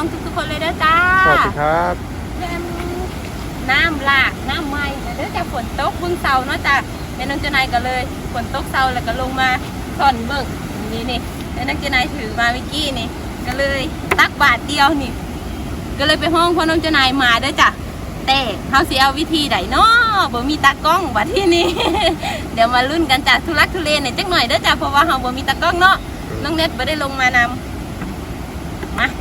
น้องทุกๆคนเลยเด้อจ้าสวัสดีครับเรื่องน้ำหลากน้ำไหม้เด้อจ้าฝนตกบึ้งเสาเนาะจ้าแม่น้องเจานายก็เลยฝนตกเสาแล้วก็ลงมาซ่อนเบิ่งนี่นี่แม่น้องเจานายถือมาเมื่อกี้นี่ ก็เลยตักบาทเดียวนี่ ก็เลยไปห้องพ่อน้องเจานายมาเด้อจ้ะแต่เฮาสิเอาวิธีใดเนาะบ่มีตากล้องบัดที่นี่ เดี๋ยวมาลุ้นกันจ้ะทุลักทุเลหน่อยจักหน่อยเด้อจ้ะเพราะว่าเฮาบ่มีตากล้องเนาะน้องเน็ตบ่ได้ลงมานำมา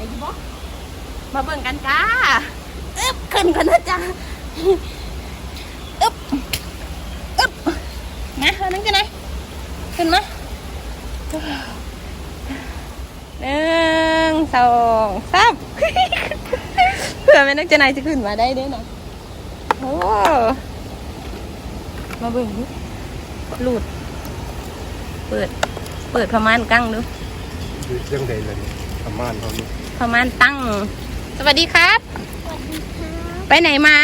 ายดีบ่มาเบิ่งกันจ้าอึ๊บขึ้น กันนะจ้าอึ๊บอึ๊บมาเอานั่งกันไหนขึ้นมาหนึ่งสองสามเผื่อแม่นักเจนายจะขึ้นมาได้ด้วยนะโอ้มาเบิ่งดิหลุด เปิด เปิดประมาณกั้งดูคือเรื่องใดเลยเนี่ยประมาณเท่านี้ประมาณตั้ง สวัสดีครับสวัสดีครับ ไปไหนมา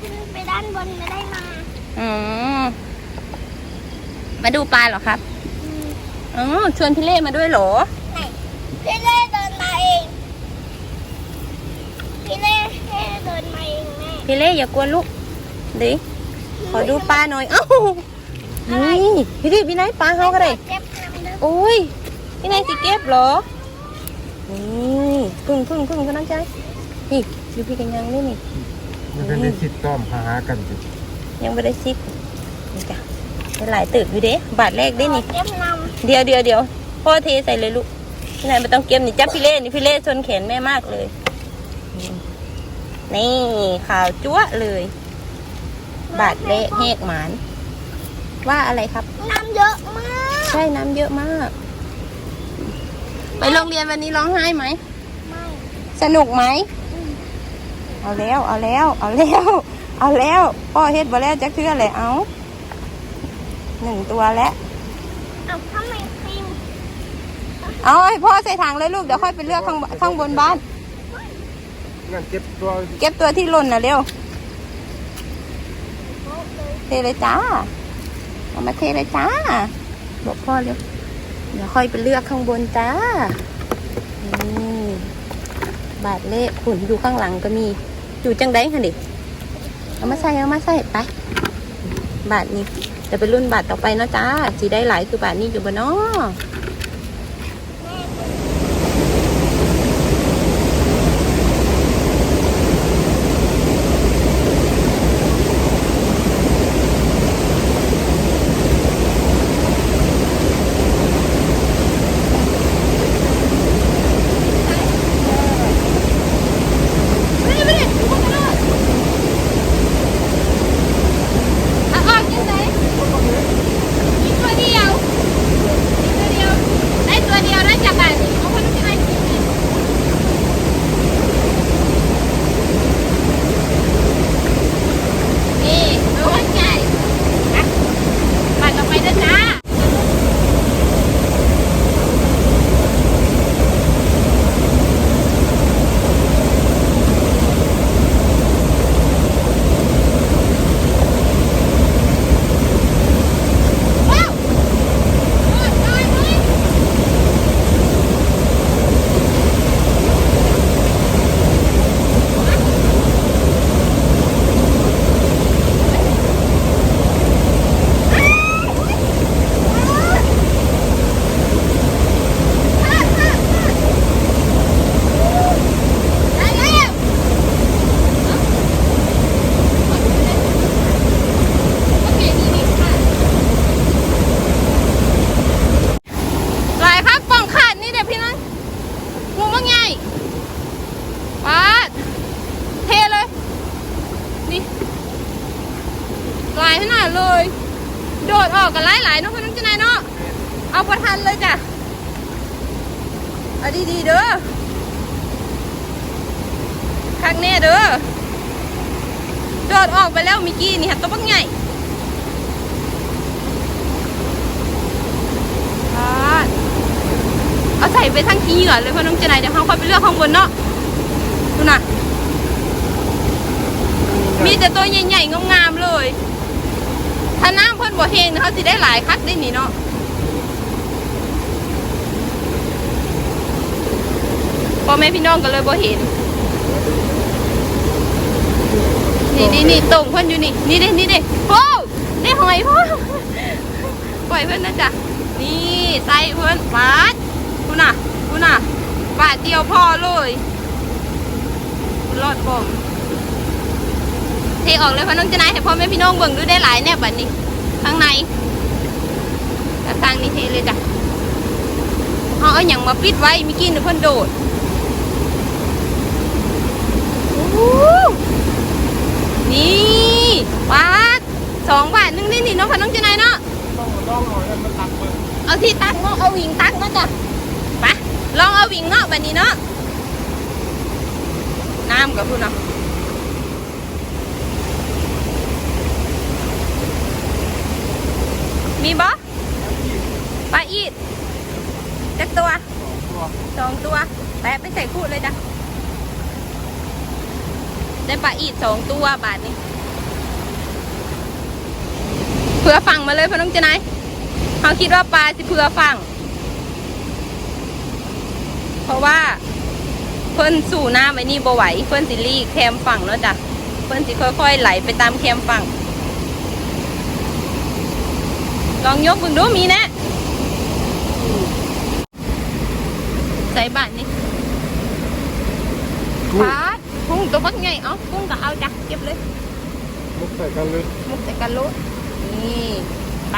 ขึ้นไปด้านบนไม่ได้มาอ๋อมาดูปลาเหรอครับอ๋อชวนพี่เล่มาด้วยเหรอ ไหน พี่เล่เดินมาเอง พี่เล่เล่เดินมาเองแม่ พี่เล่อย่ากลัวลูก ดิ ขอดูปลาหน่อย เอ้า นี่พี่ดิพี่นายปลาเขาก็ได้เจ็บน้ำเด้อโอ้ย พี่นายสิเก็บเหรอ นี่พึ่งพึ่งพึ่งก็นั่งใจนี่ดูพี่กันยังนี่นี่ มันเป็นได้สิทธิ์ต้อมหากันสิยังไม่ได้ซิปนี่จ้ะได้หลายตึกอยู่เด้บาทแรกได้นี่เจ็บน้เดี๋ยวเดี๋ยวเดี๋ยวพ่อเทใส่เลยลูกพี่นายไม่ต้องเก็บนี่จับพี่เล่นี่พี่เล่ชนแขนแม่มากเลย นี่ขาวจั๊วะเลยำบาทเละแหกหมาน ว่าอะไรครับน้ำเยอะมากใช่น้ำเยอะมาก ไปโรงเรียนวันนี้ร้องไห้ไหม ไม่สนุกไหม เอาแล้ว เอาแล้ว เอาแล้ว เอาแล้วพ่อเฮ็ดบ่แล้วจักเทื่อเลยเอาหนึ่งตัวแล้วเอาทำไมฟิล์มเอาให้พ่อใส่ถังเลยลูกเดี๋ยวค่อยไปเลือกข้างบข้างบนบ้าน งั้นเก็บตัวเก็บตัวที่หล่นนะเร็วเทเลยจ้าเอามาเทเลยจ้า บอกพ่อเร็วเดี๋ยวค่อยไปเลือกข้างบนจ้านี่บาทเละขุนอยู่ข้างหลังก็มี อยู่จังไดค่ะดิเอามาใส่เอามาใส่ไป บาทนี้จะเป็นรุ่นบาทต่อไปเนาะจ้าสีได้หลายคือบาทนี้อยู่บนเนาะเอาออกยังไงอีกตัวเดียวอีกตัวเดียว หลายขนาดเลยโดดออกกันหลายหลายๆเนาะพ่น้องจะนายเนาะเอาประทันเลยจ้ะเอาดีๆเด้อข้างแน่เด้อโดดออกไปแล้วมิกี้นี่ฮะตัวบักใหญ่เอาใส่ไปทั้งขี้เหงื่อเลยพ่อน้องจะนายเดี๋ยวเขาค่อยไปเลือกข้างบนเนาะดูนะมีแต่ตัวใหญ่ๆงามๆเลย ถ้าน้ำเพิ่นบ่เฮงนเขาสิได้หลายคักได้นี่เนาะพ่อแม่พี่น้องก็เลยบ่เห็น นี่นี่นี่ตรงเพิ่นอยู่นี่ นี่เด้นี่เด้โอ้ได้หอยพ่อปล่อยเพิ่นนะจ๊ะ นี่ใส่เพิ่นปาดคุณน่ะคุณน่ะปาดเดียวพอเลยรอดบ่ เทออกเลยพ่อน้องจะนายให้พ่อแม่พี่น้องเบิ่งดูได้หลายแน่บัดนี้ ข้างในกับทางนี้เทเลยจ้ะเอาเอาอย่างมาปิดไว้มิกี้หนูเพิ่นโดดนี่บาทสองบาทหนึงนี่นี่เน้องพ่อน้องจะนายเนาะต้องต้องหน่อยให้มันตักเบิ่งเอาที่ตักเนาะเอาวิ่งตักเนาะจ้ะไปลองเอาวิ่งเนาะบัดนี้เนาะน้ำกับพูดเนาะ มีบ่ปลาอีดจักตัวสองตัว แปะไปใส่คู่เลยจ้ะได้ปลาอีดสองตัวบาทนี้ เผื่อฝั่งมาเลยพ่อน้องเจนายเขาคิดว่าปลาสิเผื่อฝั่ง เพราะว่าเพิ่นสู่น้ำไว้นี่บ่ไหว เพิ่นสิลีแคมฝั่งเนาะจ้ะ เพิ่นสิค่อยๆไหลไปตามแคมฝั่ง ลองยกมึงดูมีแนะ ใส่บาทนี่กุ้งปาดกุ้งตัวบักไงเอากุ้งก็เอาจ้ะเก็บเลย มุกใส่กันเลยมุกใส่กันรู้นี่ไป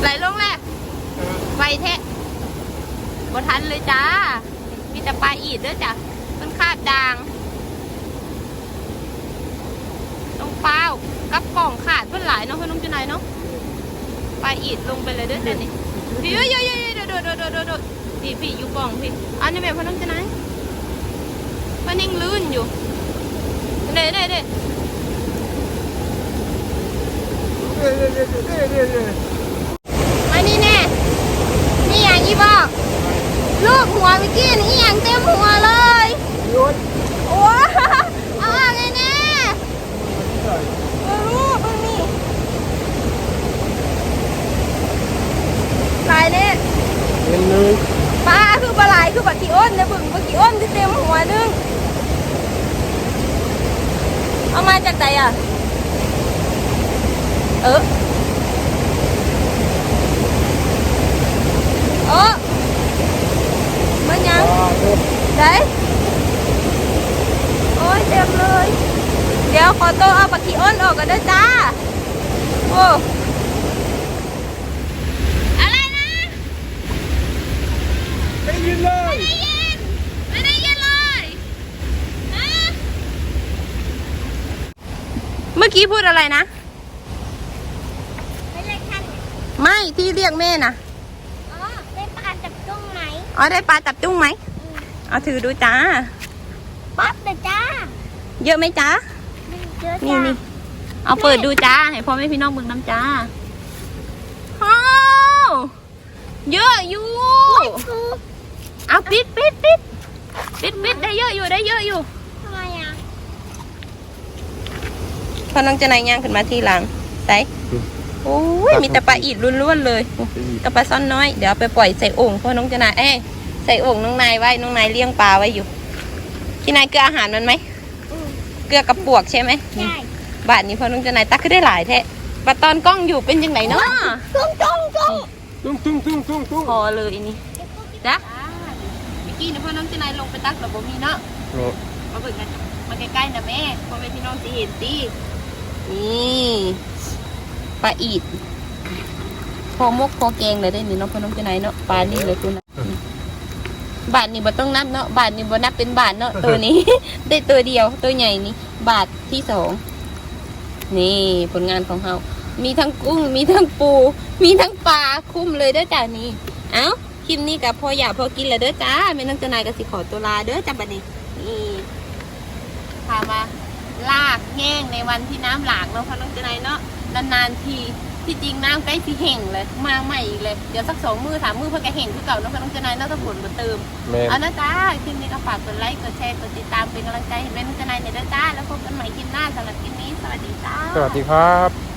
ไหลลงแหละไว แท้บทันเลยจ้า มีแต่ปลาอีดด้อจ้ะมันคาบดาง ต้องเป้ากับกล่องขาดเพื่อนหลายเนาะเพื่อนน้องจุนายเนาะ ปลาอีดลงไปเลยด้อจ้ะนี่พี่เยอ้ยเยอ้ยเยโดดโดดโดดโดดโดดพี่พี่อยู่กล่องพี่อันนี้แม่เพื่อนน้องจุนายมันยังลื่นอยู่เด้เด้เด้อ้ยเอ้ยเอ้ยเอ้ยเอ้ยเอ้ยมานี่แน่ นี่อย่างอีบอกลูกหัวเมื่อกี้นี่อย่างเต็มหัวเลยโยนโอ้เอาออกเลยแน่เออลูกมึงนี่ตายเนี่ยเห็นเลยปลาคือปลาไหลคือปลาขี้อ้นเนี่ยบึงปลาขี้อ้นที่เต็มหัวนึงเอามาจากไหนอะเออเออมันยัง อ่าเด้อ ไหนโอ้ยเต็มเลย เดี๋ยวขอตัวเอาปลาขี้อ้นออกกันด้วยจ้า โอ้อะไรนะได้ยินเลยไม่ได้ยินไม่ได้ยินเลยฮะเมื่อกี้พูดอะไรนะ ไม่เลยคันไม่ที่เรียกแม่นะอ๋อได้ปลาจากตรงไหนอ๋อได้ปลาจับจุ้งไหม เอาถือดูจ้า ปั๊บเลยจ้าเยอะไหมจ้าเยอะนี่จ้านี่เอาเปิดดูจ้า ให้พ่อแม่พี่น้องเบิ่งน้ำจ้าอ้าวเยอะอยู่คือเอาปิดปิดปิดปิดปิดได้เยอะอยู่ได้เยอะอยู่ ทำไมอะพอน้องจะนายย่างขึ้นมาทีหลังใส่โอ้ยมีแต่ปลาอีดล้วนๆเลยกับปลาซ่อนน้อย เดี๋ยวเอาไปปล่อยใส่โอ่งเพราะน้องจะนายเอ้ย ใส่โอ่งน้องนายไว้น้องนายเลี้ยงปลาไว้อยู่พี่นายเกลืออาหารมันไหมอืมเกลือกับปวกใช่ไหมใช่บาทนี้พอน้องจะนายตักขึ้นได้หลายแท้อบัดตอนกล้องอยู่เป็นยังไงเนาะก้องก้องก้องตุ้งตุ้งตุ้งตุ้งตุ้งพอเลยอันนี้จ้ะเมื่อกี้เนี่ยพ่อน้องเจนายลงไปตักระบบมีเนาะนี่มาเบิ่งกันมาใกล้ๆนะแม่พ่อแม่พี่น้องสิเห็นตีนี่ปลาอีดพอมกพอแกงเลยได้นี่เนาะพ่อน้องเจนายเนาะปลานี่เลยคุณนะ บาทนี่บ่ต้องนับเนาะบาทนี่บ่นับเป็นบาทเนาะตัวนี้ ได้ตัวเดียวตัวใหญ่นี่บาทที่สองนี่ผลงานของเรามีทั้งกุ้งมีทั้งปู มีทั้งปลาคุ้มเลยเด้อจ้านี่เอ้าคลิปนี้กับพออยากพอกินแล้วเด้อจ้าแม่น้องเจนายก็สิขอตัวลาเด้อจ้าบัดนี้นี่พามาลากแห้งในวันที่น้ำหลากเนาะพ่อน้องเจนายเนาะนานๆที ที่จริงน้ำใกล้สิแห้งเลย มาใหม่อีกเลย เดี๋ยวสักสองมือสามมือเพื่อแกแห้งคือเก่าเนาะพ่อน้องเจนายเนาะถ้าฝนมาเติม แม่น เอานะจ้าคลิปนี้ก็ฝากกดไลค์กดแชร์กดติดตามเป็นกำลังใจให้แม่น้องเจนายในอยเด้อจ้า แล้วพบกันใหม่คลิปหน้าสำหรับคลิปนี้สวัสดีจ้า สวัสดีครับ